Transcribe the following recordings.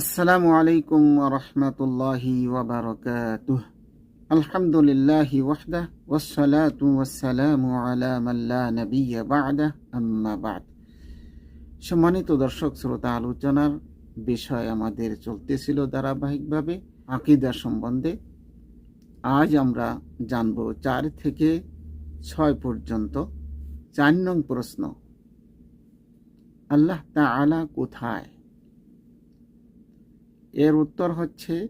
আসসালামু আলাইকুম রহমতুল্লাহি ওবরকাতুহ আলহামদুলিল্লাহি ওয়াহদা ওয়াসসালাতু ওয়াসসালামু আলা মান লা নাবিয়্যা বা'দা, আম্মা বা'দ। সম্মানিত দর্শক, শ্রোতা, আলোচনার বিষয় আমাদের চলতেছিল ধারাবাহিকভাবে আকিদা সম্বন্ধে। আজ আমরা জানব চার থেকে ছয় পর্যন্ত চার নং প্রশ্ন, আল্লাহ তা তাআলা কোথায়? এর উত্তর হচ্ছে,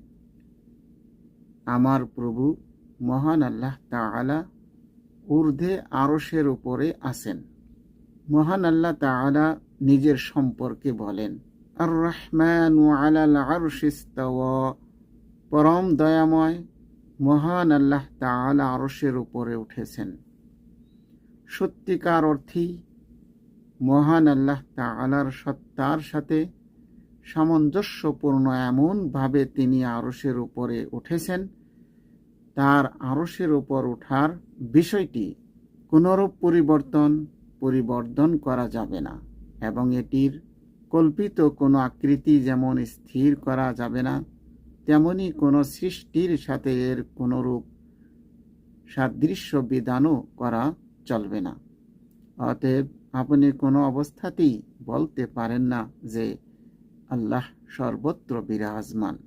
আমার প্রভু মহান আল্লাহ তাআলা ঊর্ধ্বে আরসের উপরে আছেন। মহান আল্লাহ তাআলা নিজের সম্পর্কে বলেন আর রহমান আলাল আরশিস্তাওয়া পরম দয়াময় মহান আল্লাহ তাআলা আরসের উপরে উঠেছেন। সত্যিকার অর্থেই মহান আল্লাহ তাআলার সত্তার সাথে সামঞ্জস্যপূর্ণ এমনভাবে তিনি আরসের উপরে উঠেছেন, তার আরসের উপর ওঠার বিষয়টি কোনরূপ পরিবর্তন, পরিবর্ধন করা যাবে না এবং এটির কল্পিত কোনো আকৃতি যেমন স্থির করা যাবে না, তেমনি কোনো সৃষ্টির সাথে এর কোনরূপ সাদৃশ্য বিধানও করা চলবে না। অতএব আপনি কোনো অবস্থাতেই বলতে পারেন না যে আল্লাহ সর্বত্র বিরাজমান।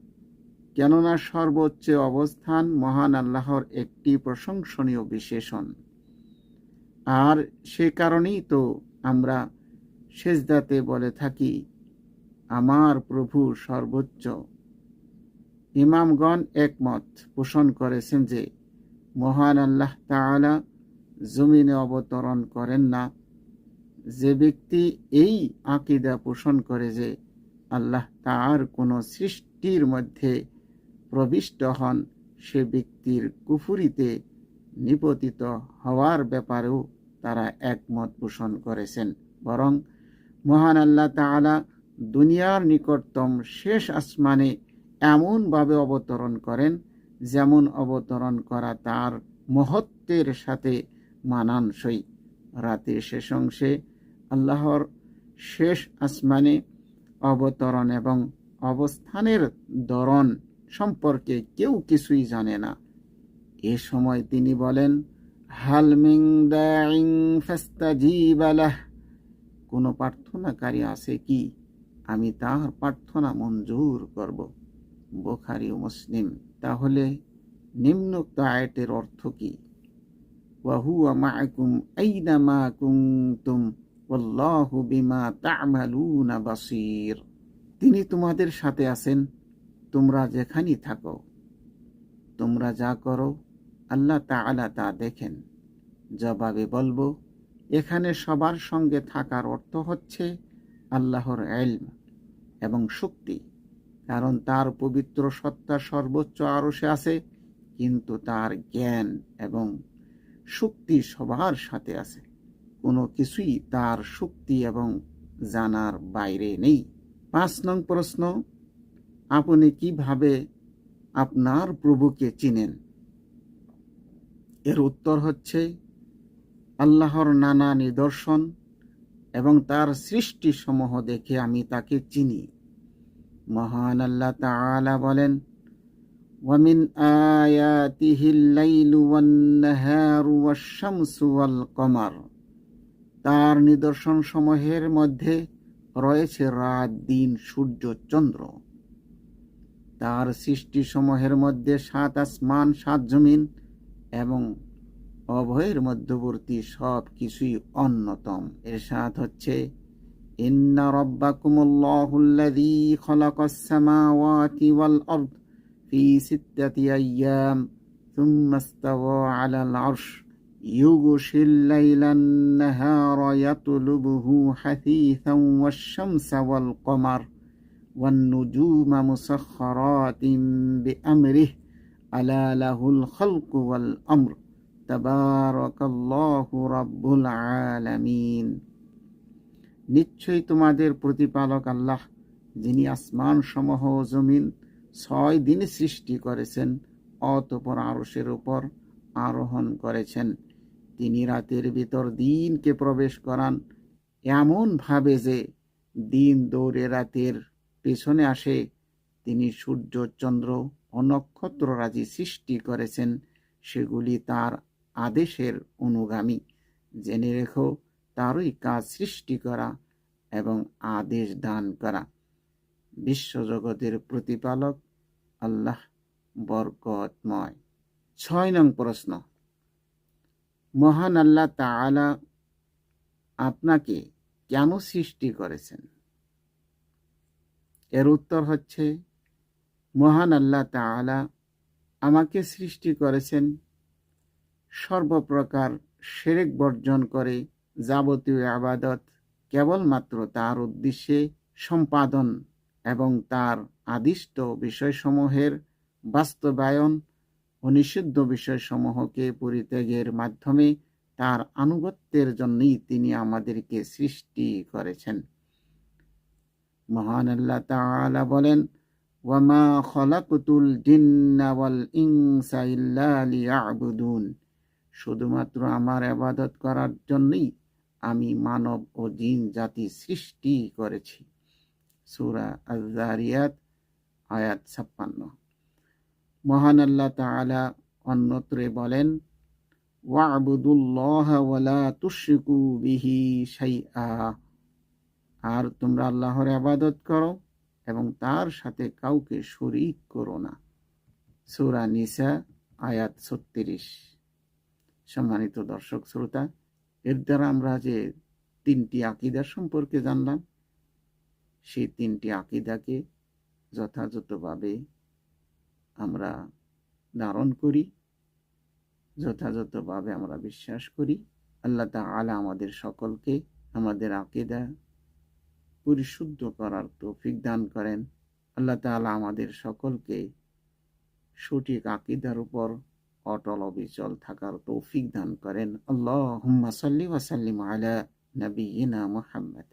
কেননা সর্বোচ্চ অবস্থান মহান আল্লাহর একটি প্রশংসনীয় বিশেষণ। আর সে কারণেই তো আমরা সেজদাতে বলে থাকি, আমার প্রভু সর্বোচ্চ। ইমামগণ একমত পোষণ করেছেন যে, মহান আল্লাহ তাআলা জমিনে অবতরণ করেন না। যে ব্যক্তি এই আকিদা পোষণ করে যে আল্লাহ তার কোনো সৃষ্টির মধ্যে প্রবিষ্ট হন, সে ব্যক্তির কুফুরিতে নিপতিত হওয়ার ব্যাপারেও তারা একমত পোষণ করেছেন। বরং মহান আল্লাহ তাআলা দুনিয়ার নিকটতম শেষ আসমানে এমনভাবে অবতরণ করেন, যেমন অবতরণ করা তার মহত্বের সাথে মানানসই। রাতের শেষ অংশে আল্লাহর শেষ আসমানে অবতরণ এবং অবস্থানের ধরন সম্পর্কে কেউ কিছুই জানে না। এ সময় তিনি বলেন হালমিং দাইং কোনো প্রার্থনাকারী আছে কি? আমি তার প্রার্থনা মঞ্জুর করব। বোখারি ও মুসলিম। তাহলে নিম্নোক্ত আয়তের অর্থ কি? ওয়াহুয়া মাআকুম আইনামা কুনতুম। বিমা তিনি তোমাদের সাথে আছেন, তোমরা যেখানেই থাকো, তোমরা যা করো, আল্লাহ তাআলা তা দেখেন। জবাবে বলব, এখানে সবার সঙ্গে থাকার অর্থ হচ্ছে আল্লাহর এলম এবং শক্তি, কারণ তার পবিত্র সত্তা সর্বোচ্চ আরশে আছে, কিন্তু তার জ্ঞান এবং শক্তি সবার সাথে আছে। কোনো কিছুই তার শক্তি এবং জানার বাইরে নেই। পাঁচ নং প্রশ্ন, আপনি কীভাবে আপনার প্রভুকে চিনেন? এর উত্তর হচ্ছে, আল্লাহর নানা নিদর্শন এবং তার সৃষ্টি সমূহ দেখে আমি তাকে চিনি। মহান আল্লাহ তালা বলেন, ওয়ামিন آياته الليل والنهار والشمس والقمر তার নিদর্শন সমূহের মধ্যে রয়েছে রাত, দিন, সূর্য, চন্দ্র। তার সৃষ্টি সমূহের মধ্যে সাত আসমান, সাত জমিন এবং অভয়ের মধ্যবর্তী সব কিছুই অন্যতম। এর সাথ হচ্ছে, ইন্না রব্বাকুমুল্লাহুল্লাযী খালাকাস সামাওয়াতি ওয়াল আরদ ফি সিত্তাতি আইয়াম থুম্মা ইস্তাওয়া আলাল আরশ। يغشي الليل النهار يطلبه حثيثا والشمس والقمر والنجوم مسخرات بأمره ألا له الخلق والأمر تبارك الله رب العالمين নিশ্চয়ই তোমাদের প্রতিপালক আল্লাহ যিনি আসমান সমূহ জমিন ছয় দিন সৃষ্টি করেছেন অতপর আরশের উপর আরোহণ করেছেন তিনি রাতের ভিতর দিনকে প্রবেশ করান। এমনভাবে যে দিন দৌড়ে রাতের পেছনে আসে, তিনি সূর্য, চন্দ্র ও নক্ষত্ররাজি সৃষ্টি করেছেন, সেগুলি তার আদেশের অনুগামী। জেনে রেখো, তারই কাজ সৃষ্টি করা এবং আদেশ দান করা। বিশ্বজগতের প্রতিপালক আল্লাহ বরকতময়। ছয় নং প্রশ্ন। মহান আল্লাহ তাআলা আপনাকে কেন সৃষ্টি করেছেন? এর উত্তর হচ্ছে, মহান আল্লাহ তাআলা আমাকে সৃষ্টি করেছেন সর্বপ্রকার সেরেক বর্জন করে যাবতীয় আবাদত, কেবলমাত্র তার উদ্দেশ্যে সম্পাদন এবং তার আদিষ্ট বিষয়সমূহের বাস্তবায়ন ও নিষিদ্ধ বিষয়সমূহকে পরিত্যাগের মাধ্যমে তার আনুগত্যের জন্যই তিনি আমাদেরকে সৃষ্টি করেছেন। মহান আল্লাহ বলেন, ওয়ামা খলাকুতুল জিন্না ওয়াল শুধুমাত্র আমার আবাদত করার জন্যই আমি মানব ও জিন জাতি সৃষ্টি করেছি। সূরা আয-যারিয়াত আয়াত ছাপ্পান্ন। মহান আল্লাহ তাআলা অন্যত্রে বলেন আর তোমরা আল্লাহর আবাদত করো এবং তার সাথে কাউকে শরিক করো না। সূরা নিসা, আয়াত ছত্রিশ। সম্মানিত দর্শক শ্রোতা, এর দ্বারা আমরা যে তিনটি আকিদা সম্পর্কে জানলাম, সেই তিনটি আকিদাকে যথাযথভাবে আমরা ধারণ করি, যথাযথভাবে আমরা বিশ্বাস করি। আল্লাহ তাআলা আমাদের সকলকে আমাদের আকিদা পরিশুদ্ধ করার তৌফিক দান করেন। আল্লাহ তাআলা আমাদের সকলকে সঠিক আকিদার উপর অটল অবিচল থাকার তৌফিক দান করেন। আল্লাহ সাল্লি ওয়াসাল্লিম আলা নবীনা মুহাম্মদ।